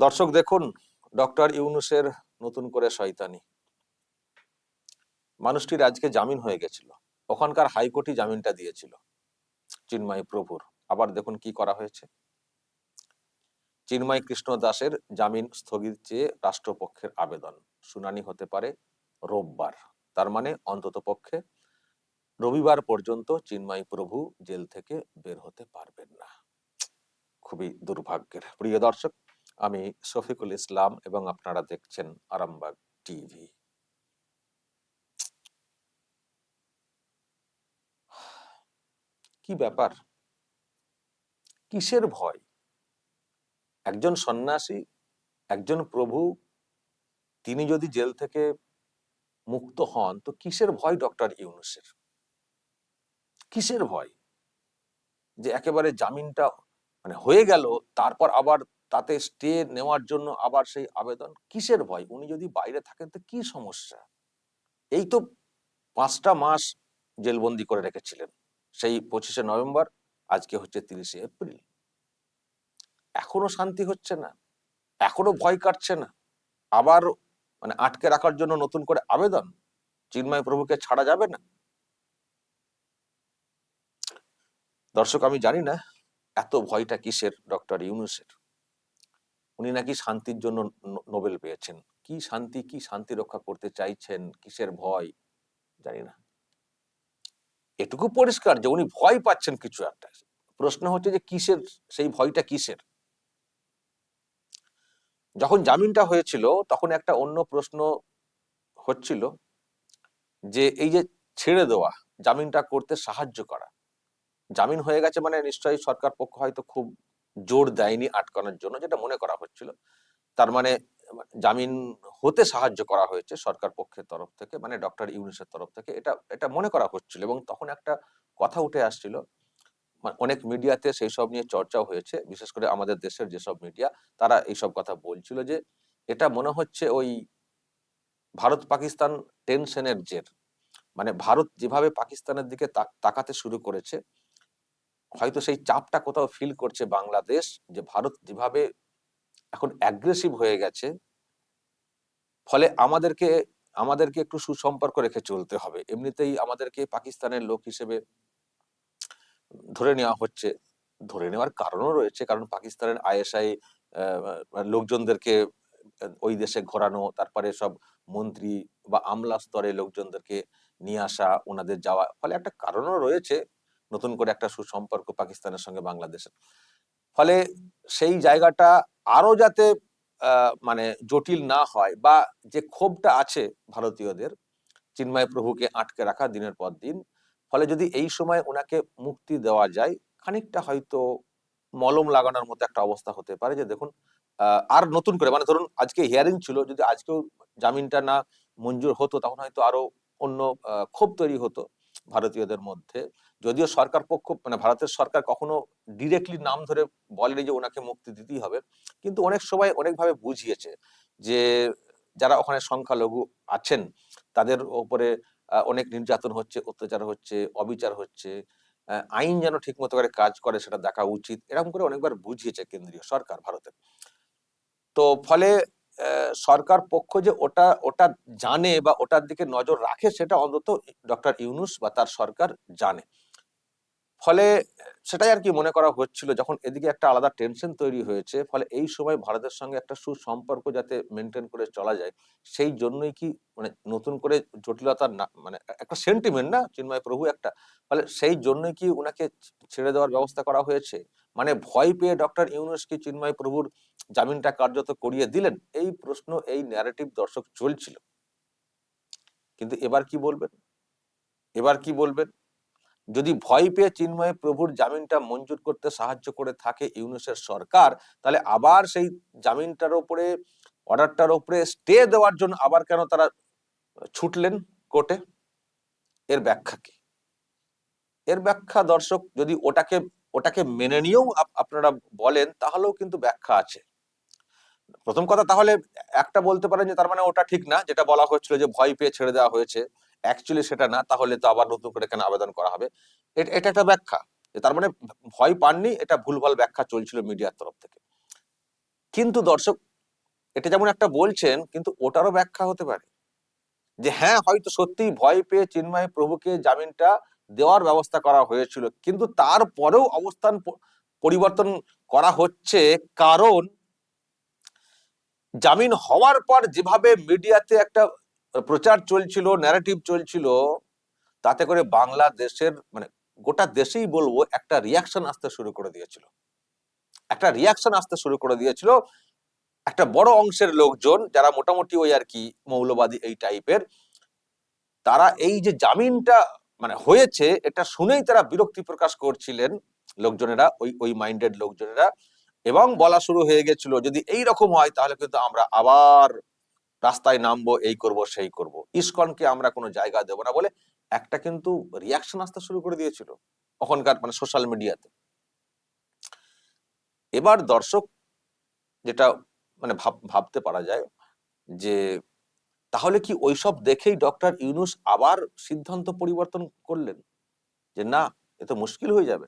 দর্শক দেখুন, ডক্টর ইউনুসের নতুন করে শয়তানি। মানুষটির আজকে জামিন হয়ে গেছিল। ওখানকার হাইকোর্টই জামিনটা দিয়েছিল, চিন্ময় প্রভুর। আবার দেখুন কি করা হয়েছে। চিন্ময় কৃষ্ণ দাসের জামিন স্থগিত চেয়ে রাষ্ট্রপক্ষের আবেদন। শুনানি হতে পারে রোববার। তার মানে অন্তত পক্ষে রবিবার পর্যন্ত চিন্ময় প্রভু জেল থেকে বের হতে পারবেন না। খুবই দুর্ভাগ্যের। প্রিয় দর্শক আমি শফিকুল ইসলাম এবং আপনারা দেখছেন আরামবাগ টিভি। কি ব্যাপার? কিসের ভয়? একজন সন্ন্যাসী, একজন প্রভু, তিনি যদি জেল থেকে মুক্ত হন, তো কিসের ভয় ডক্টর ইউনুসের? কিসের ভয়? যে একেবারে জামিনটা মানে হয়ে গেল, তারপর আবার তাতে স্টে নেওয়ার জন্য আবার সেই আবেদন কিসের ভয়? উনি যদি বাইরে থাকেন তো কি সমস্যা? এই তো পাঁচটা মাস জেলবন্দি করে রেখেছিলেন। সেই পঁচিশে নভেম্বর, আজকে হচ্ছে তিরিশে এপ্রিল। এখনও শান্তি হচ্ছে না, এখনও ভয় কাটছে না। আবার মানে আটকে রাখার জন্য নতুন করে আবেদন? চিন্ময় প্রভুকে ছাড়া যাবে না? দর্শক, আমি জানি না এত ভয়টা কিসের ডক্টর ইউনুসের? উনি নাকি শান্তির জন্য নোবেল পেয়েছেন। কি শান্তি কি শান্তি রক্ষা করতে চাইছেন, কিসের ভয়? জানি না। এটুকু পরিষ্কার যে উনি ভয় পাচ্ছেন কিছু একটা। প্রশ্ন হচ্ছে যে কিসের, সেই ভয়টা কিসের? যখন জামিনটা হয়েছিল, তখন একটা অন্য প্রশ্ন হচ্ছিল যে এই যে ছেড়ে দেওয়া, জামিনটা করতে সাহায্য করা। জামিন হয়ে গেছে মানে নিশ্চয়ই সরকার পক্ষ হয়তো খুব জোর দেয়নি আটকানোর জন্য, যেটা মনে করা হচ্ছিল। তার মানে জামিন হতে সাহায্য করা হয়েছে সরকার পক্ষের তরফ থেকে মানে ডক্টর ইউনুসের তরফ থেকে। এটা এটা মনে করা হচ্ছিল এবং তখন একটা কথা উঠে আসছিল। মা- অনেক মিডিয়াতে সেই সব নিয়ে চর্চাও হয়েছে, বিশেষ করে আমাদের দেশের যেসব মিডিয়া, তারা এইসব কথা বলছিল যে এটা মনে হচ্ছে ওই ভারত পাকিস্তান টেনশনের জের। মানে ভারত যেভাবে পাকিস্তানের দিকে তাকাতে শুরু করেছে হয়তো সেই চাপটা কোথাও ফিল করছে বাংলাদেশ, যে ভারত যেভাবে এখন অ্যাগ্রেসিভ হয়ে গেছে, ফলে আমাদেরকে আমাদেরকে একটু সুসম্পর্ক রেখে চলতে হবে। এমনিতেই আমাদেরকে পাকিস্তানের লোক হিসেবে ধরে নেওয়া হচ্ছে, ধরে নেওয়ার কারণও রয়েছে, কারণ পাকিস্তানের আইএসআই লোকজনদেরকে ওই দেশে ঘোরানো, তারপরে সব মন্ত্রী বা আমলা স্তরে লোকজনদেরকে নিয়ে আসা, ওনাদের যাওয়া, ফলে একটা কারণও রয়েছে। নতুন করে একটা সুসম্পর্ক পাকিস্তানের সঙ্গে বাংলাদেশের। ফলে সেই জায়গাটা আরও যাতে মানে জটিল না হয় বা যে ক্ষোভটা আছে ভারতীয়দের, চিন্ময় প্রভুকে আটকে রাখা দিনের পর দিন, ফলে যদি এই সময় ওনাকে মুক্তি দেওয়া যায়, খানিকটা হয়তো মলম লাগানোর মতো একটা অবস্থা হতে পারে যে দেখুন আর নতুন করে মানে ধরুন আজকে হিয়ারিং ছিল, যদি আজকেও জামিনটা না মঞ্জুর হতো, তখন হয়তো আরও অন্য ক্ষোভ তৈরি হতো। ভারতীয়দের মধ্যে। যদিও সরকার পক্ষ মানে ভারতের সরকার কখনো ডিরেক্টলি নাম ধরে বলেনি যে ওনাকে মুক্তি দিতেই হবে। কিন্তু অনেক সময় অনেকভাবে বুঝিয়েছে যে যারা ওখানে সংখ্যালঘু আছেন, তাদের ওপরে অনেক নির্যাতন হচ্ছে, অত্যাচার হচ্ছে, অবিচার হচ্ছে আইন যেন ঠিক মতো করে কাজ করে সেটা দেখা উচিত, এরকম করে অনেকবার বুঝিয়েছে কেন্দ্রীয় সরকার ভারতের। তো ফলে সরকার পক্ষ যে ওটা ওটা জানে বা ওটার দিকে নজর রাখে, সেটা অন্তত ডক্টর ইউনুস বা তার সরকার জানে। ফলে সেটাই আর কি মনে করা হচ্ছিল যখন এদিকে একটা আলাদা টেনশন তৈরি হয়েছে, ফলে এই সময় ভারতের সঙ্গে একটা সুসম্পর্ক যাতে মেনটেন করে চলা যায়, সেই জন্যই কি মানে নতুন করে জটিলতা না মানে একটা সেন্টিমেন্ট না, চিন্ময় প্রভু একটা, ফলে সেই জন্যই কি ওনাকে ছেড়ে দেওয়ার ব্যবস্থা করা হয়েছে? মানে ভয় পেয়ে ডক্টর ইউনুস কি চিন্ময় প্রভুর জামিনটা কার্যত করিয়ে দিলেন? এই প্রশ্ন, এই ন্যারেটিভ দর্শক চলছিল। কিন্তু এবার কি বলবেন? এবার কি বলবেন? যদি ভয় পেয়ে চিন্ময় প্রভুর জামিনটা মঞ্জুর করতে সাহায্য করে থাকে ইউনুসের সরকার, তাহলে আবার সেই জামিনটার ওপরে, অর্ডারটার ওপরে স্টে দেওয়ার জন্য আবার কেন তারা ছুটলেন কোর্টে? এর ব্যাখ্যা কি? এর ব্যাখ্যা দর্শক, যদি ওটাকে ওটাকে মেনে নিয়েও আপ- আপনারা বলেন, তাহলেও কিন্তু ব্যাখ্যা আছে। প্রথম কথা, তাহলে একটা বলতে পারেন যে তার মানে ওটা ঠিক না, যেটা বলা হচ্ছিল যে ভয় পেয়ে ছেড়ে দেওয়া হয়েছে। অ্যাকচুয়ালি সেটা না, তাহলে তো আবার নতুন করে কেন আবেদন করা হবে? এট- একটা ব্যাখ্যা। তার মানে ভয় পাননি, এটা ভুলভাল ব্যাখ্যা চলছিল মিডিয়ার তরফ থেকে। কিন্তু দর্শক, এটা যেমন একটা বলছেন, কিন্তু ওটারও ব্যাখ্যা হতে পারে। যে হ্যাঁ হয়তো সত্যি ভয় পেয়ে চিন্ময় প্রভুকে জামিনটা দেওয়ার ব্যবস্থা করা হয়েছিল, কিন্তু তারপরেও অবস্থান পরিবর্তন করা হচ্ছে কারণ জামিন হওয়ার পর যেভাবে মিডিয়াতে একটা প্রচার চলছিল ন্যারেটিভ চলছিল, তাতে করে বাংলাদেশের মানে গোটা দেশেই বলব একটা রিয়াকশন আসতে শুরু করে দিয়েছিল। একটা রিয়াকশন আসতে শুরু করে দিয়েছিল একটা বড় অংশের লোকজন যারা মোটামুটি ওই আর কি মৌলবাদী এই টাইপের তারা এই যে জামিনটা মানে হয়েছে, এটা শুনেই তারা বিরক্তি প্রকাশ করছিলেন লোকজনেরা, ওই ওই মাইন্ডেড লোকজনেরা। এবং বলা শুরু হয়ে গেছিল, যদি এই রকম হয় তাহলে কিন্তু আমরা আবার রাস্তায় নামবো, এই করব, সেই করব। ইসকনকে আমরা কোনো জায়গা দেবো না বলে একটা কিন্তু রিয়াকশন আসতে শুরু করে দিয়েছিল ওখানকার মানে সোশ্যাল মিডিয়াতে এবার দর্শক যেটা মানে ভাব- ভাবতে পারা যায় যে তাহলে কি ওইসব দেখেই ডক্টর ইউনুস আবার সিদ্ধান্ত পরিবর্তন করলেন? যে না, এ তো মুশকিল হয়ে যাবে।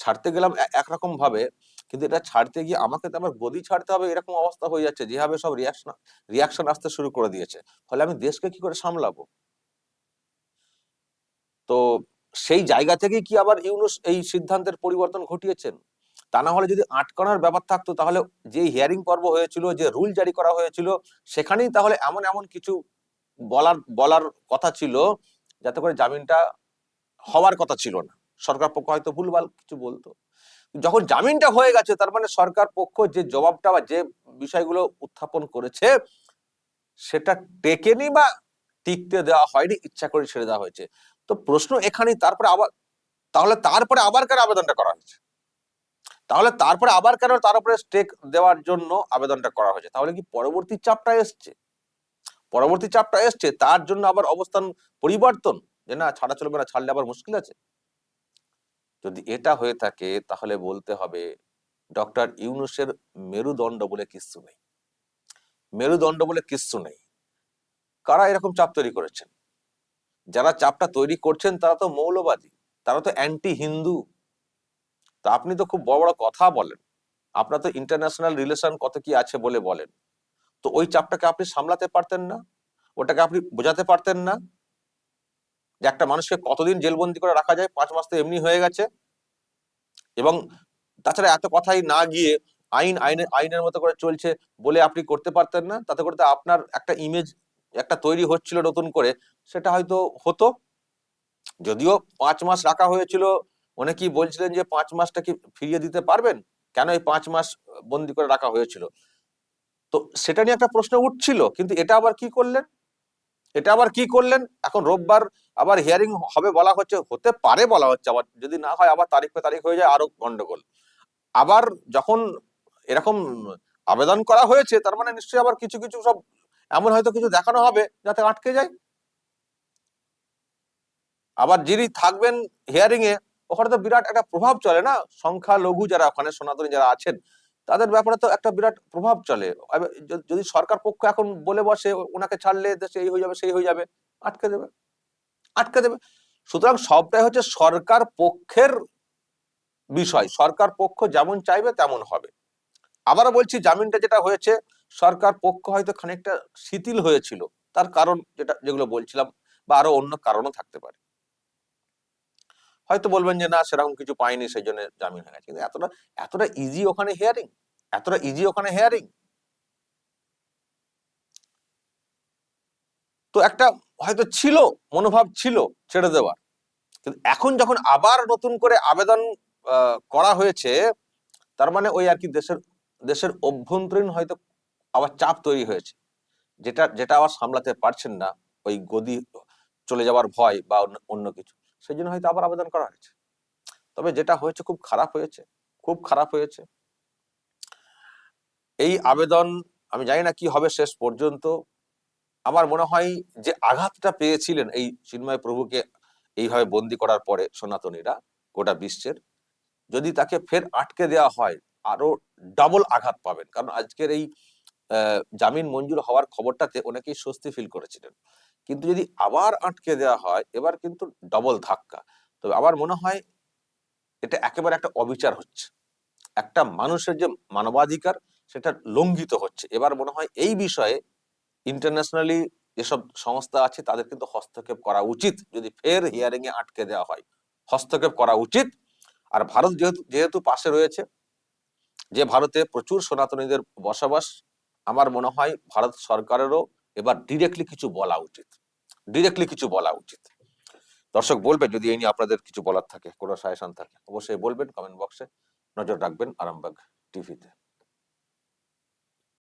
ছাড়তে গেলাম একরকম ভাবে কিন্তু এটা ছাড়তে গিয়ে আমাকে তো আবার গদি ছাড়তে হবে, এরকম অবস্থা হয়ে যাচ্ছে। যেভাবে সব রিয়াকশন রিয়াকশন আসতে শুরু করে দিয়েছে। ফলে আমি দেশকে কি করে সামলাবো? তো সেই জায়গা থেকে কি আবার ইউনুস এই সিদ্ধান্তের পরিবর্তন ঘটিয়েছেন? তা না হলে যদি আটকানোর ব্যাপার থাকতো, তাহলে যে হিয়ারিং পর্ব হয়েছিল, যে রুল জারি করা হয়েছিল, সেখানেই তাহলে এমন এমন কিছু বলার বলার কথা ছিল, যাতে করে জামিনটা হওয়ার কথা ছিল না। সরকার পক্ষ হয়তো ভুলভাল কিছু বলতো। যখন জামিনটা হয়ে গেছে, তার মানে সরকার পক্ষ যে জবাবটা বা যে বিষয়গুলো উত্থাপন করেছে, সেটা টেকেনি বা টিকতে দেওয়া হয়নি, ইচ্ছা করে ছেড়ে দেওয়া হয়েছে। তো প্রশ্ন এখানেই, তারপরে আবার, তাহলে তারপরে আবার কেন আবেদনটা করা হয়েছে? তাহলে তারপরে আবার কেন তার উপরে স্টেক দেওয়ার জন্য আবেদনটা করা হয়েছে? তাহলে কি পরবর্তী চাপটা এসছে? পরবর্তী চাপটা এসছে, তার জন্য আবার অবস্থান পরিবর্তন? যে না, ছাড়া চলবে না, ছাড়লে আবার মুশকিল আছে? যদি এটা হয়ে থাকে, তাহলে বলতে হবে, ডক্টর ইউনুসের মেরুদণ্ড বলে কিচ্ছু নেই। মেরুদণ্ড বলে কিচ্ছু নেই। কারা এরকম চাপ তৈরি করেছেন? যারা চাপটা তৈরি করছেন, তারা তো মৌলবাদী, তারা তো অ্যান্টি হিন্দু তা আপনি তো খুব বড় বড় কথা বলেন। আপনার তো ইন্টারন্যাশনাল রিলেশন কত কি আছে বলে বলেন। তো ওই চাপটাকে আপনি সামলাতে পারতেন না? ওটাকে আপনি বোঝাতে পারতেন না? যে একটা মানুষকে কতদিন জেলবন্দি করে রাখা যায়, পাঁচ মাস তো এমনি হয়ে গেছে। এবং তাছাড়া এত কথাই না গিয়ে আইন, আইনের আইনের মতো করে চলছে বলে আপনি করতে পারতেন না। তাতে করতে আপনার একটা ইমেজ একটা তৈরি হচ্ছিল নতুন করে, সেটা হয়তো হতো। যদিও পাঁচ মাস রাখা হয়েছিল, অনেকেই বলছিলেন যে পাঁচ মাসটা কি ফিরিয়ে দিতে পারবেন? কেন এই পাঁচ মাস বন্দি করে রাখা হয়েছিল? তো সেটা নিয়ে একটা প্রশ্ন উঠছিল, কিন্তু এটা আবার কি করলেন? এটা আবার কি করলেন? এখন রোববার আবার হিয়ারিং হবে বলা হচ্ছে, হতে পারে বলা হচ্ছে আবার, যদি না হয় আবার তারিখ পে তারিখ হয়ে যায় আরও গন্ডগোল। আবার যখন এরকম আবেদন করা হয়েছে, তার মানে নিশ্চয়ই আবার কিছু কিছু সব এমন হয়তো কিছু দেখানো হবে যাতে আটকে যায়। আবার যিনি থাকবেন হিয়ারিং এ, ওখানে তো বিরাট একটা প্রভাব চলে না? সংখ্যালঘু যারা, ওখানে সনাতনী যারা আছেন তাদের ব্যাপারে তো একটা বিরাট প্রভাব চলে। যদি সরকার পক্ষ এখন বলে বসে, ওনাকে ছাড়লে দেশে এই হয়ে যাবে, সেই হয়ে যাবে, আটকে দেবে। আটকে দেবে। সুতরাং সবটাই হচ্ছে সরকার পক্ষের বিষয়। সরকার পক্ষ যেমন চাইবে, তেমন হবে। আবারও বলছি, জামিনটা যেটা হয়েছে, সরকার পক্ষ হয়তো খানিকটা শিথিল হয়েছিল। তার কারণ যেটা, যেগুলো বলছিলাম, বা আরও অন্য কারণও থাকতে পারে। হয়তো বলবেন যে, না, সেরকম কিছু পাইনি সেই জন্য জামিন হয়ে গেছে। কিন্তু এতটা এতটা ইজি ওখানে হেয়ারিং এতটা ইজি ওখানে হেয়ারিং তো একটা হয়তো ছিল, মনোভাব ছিল ছেড়ে দেওয়ার। কিন্তু এখন যখন আবার নতুন করে আবেদন করা হয়েছে, তার মানে ওই আর কি দেশের দেশের অভ্যন্তরীণ হয়তো আবার চাপ তৈরি হয়েছে। যেটা যেটা আবার সামলাতে পারছেন না, ওই গদি চলে যাওয়ার ভয় বা অন্য কিছু। সেই জন্য হয়তো আবার আবেদন করা হয়েছে। তবে যেটা হয়েছে খুব খারাপ হয়েছে, খুব খারাপ হয়েছে। এই আবেদন, আমি জানি না কি হবে শেষ পর্যন্ত। আমার মনে হয় যে আঘাতটা পেয়েছিলেন এই চিন্ময় প্রভুকে এইভাবে বন্দি করার পরে সনাতনীরা গোটা বিশ্বের। যদি তাকে ফের আটকে দেওয়া হয়, আরও ডাবল আঘাত পাবেন। কারণ আজকের এই জামিন মঞ্জুর হওয়ার খবরটাতে অনেকেই স্বস্তি ফিল করেছিলেন। কিন্তু যদি আবার আটকে দেওয়া হয়, এবার কিন্তু ডবল ধাক্কা। তবে আবার মনে হয় এটা একেবারে একটা অবিচার হচ্ছে। একটা মানুষের যে মানবাধিকার, সেটা লঙ্ঘিত হচ্ছে। এবার মনে হয় এই বিষয়ে ইন্টারন্যাশনালি যেসব সংস্থা আছে, তাদের কিন্তু হস্তক্ষেপ করা উচিত। যদি ফের হিয়ারিং এ আটকে দেওয়া হয়, হস্তক্ষেপ করা উচিত। আর ভারত যেহেতু যেহেতু পাশে রয়েছে, যে ভারতে প্রচুর সনাতনীদের বসবাস, আমার মনে হয় ভারত সরকারেরও এবার ডিরেক্টলি কিছু বলা উচিত। ডিরেক্টলি কিছু বলা উচিত। দর্শক বলবে যদি এই নিয়ে আপনাদের কিছু বলার থাকে, কোনো সাজেশন থাকে, অবশ্যই বলবেন কমেন্ট বক্সে নজর রাখবেন আরামবাগ টিভিতে